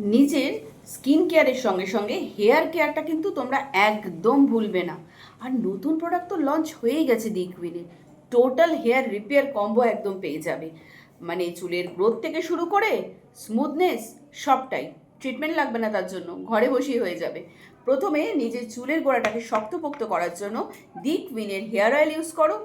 নিজের স্কিন কেয়ারের সঙ্গে সঙ্গে হেয়ার কেয়ারটা কিন্তু তোমরা একদম ভুলবে না। আর নতুন প্রোডাক্ট তো লঞ্চ হয়েই গেছে দিকবিনে টোটাল হেয়ার রিপেয়ার কম্বো একদম পেয়ে যাবে। মানে চুলের গ্রোথ থেকে শুরু করে স্মুথনেস সবটাই। ট্রিটমেন্ট লাগবে না তার জন্য, ঘরে বসেই হয়ে যাবে। প্রথমে নিজের চুলের গোড়াটাকে শক্তপোক্ত করার জন্য দিক উইনের হেয়ার অয়েল ইউজ করো।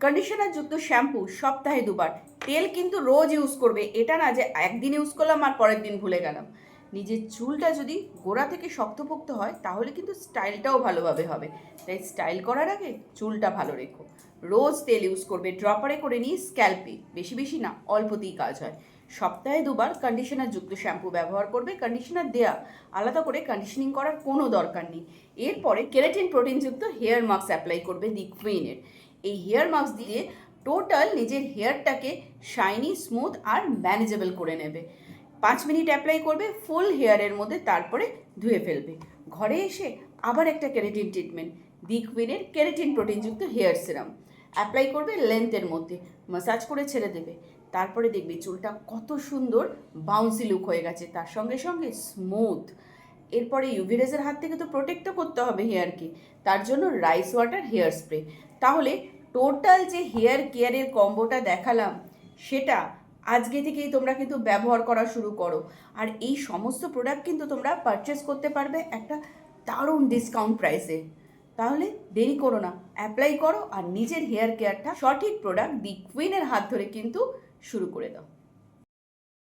কন্ডিশনার যুক্ত শ্যাম্পু সপ্তাহে দুবার। তেল কিন্তু রোজ ইউজ করবে। এটা না যে একদিন ইউজ করলাম আর পরের দিন ভুলে গেলাম। নিজের চুলটা যদি গোড়া থেকে শক্তপোক্ত হয়, তাহলে কিন্তু স্টাইলটাও ভালোভাবে হবে। তাই স্টাইল করার আগে চুলটা ভালো রেখো। রোজ তেল ইউজ করবে, ড্রপারে করে নিয়ে স্ক্যাল্পে, বেশি বেশি না, অল্পতেই কাজ হয়। সপ্তাহে দুবার কন্ডিশনার যুক্ত শ্যাম্পু ব্যবহার করবে কন্ডিশনার দেয়া, আলাদা করে কন্ডিশনিং করার কোনো দরকার নেই। এরপরে কেরাটিন প্রোটিনযুক্ত হেয়ার মাস্ক অ্যাপ্লাই করবে দি কুইনের এই হেয়ার মাস্ক দিয়ে টোটাল নিজের হেয়ারটাকে শাইনি স্মুথ আর ম্যানেজেবল করে নেবে। পাঁচ মিনিট অ্যাপ্লাই করবে ফুল হেয়ারের মধ্যে তারপরে ধুয়ে ফেলবে। ঘরে এসে আবার একটা কেরাটিন ট্রিটমেন্ট দি কুইনের কেরাটিন প্রোটিনযুক্ত হেয়ার সিরাম অ্যাপ্লাই করবে লেন্থের মধ্যে মাসাজ করে ছেড়ে দেবে। তারপরে দেখবে চুলটা কত সুন্দর বাউন্সি লুক হয়ে গেছে, তার সঙ্গে সঙ্গে স্মুথ এরপরে ইউভি রেজের হাত থেকে তো প্রোটেক্টও করতে হবে হেয়ারকে তার জন্য রাইস ওয়াটার হেয়ার স্প্রে তাহলে টোটাল যে হেয়ার কেয়ারের কম্বোটা দেখালাম, সেটা আজকে থেকেই তোমরা কিন্তু ব্যবহার করা শুরু করো। আর এই সমস্ত প্রোডাক্ট কিন্তু তোমরা পারচেস করতে পারবে একটা দারুণ ডিসকাউন্ট প্রাইসে তাহলে দেরি করো না অ্যাপ্লাই করো আর নিজের হেয়ার কেয়ারটা সঠিক প্রোডাক্ট দি কুইনের হাত ধরে কিন্তু শুরু করে দাও।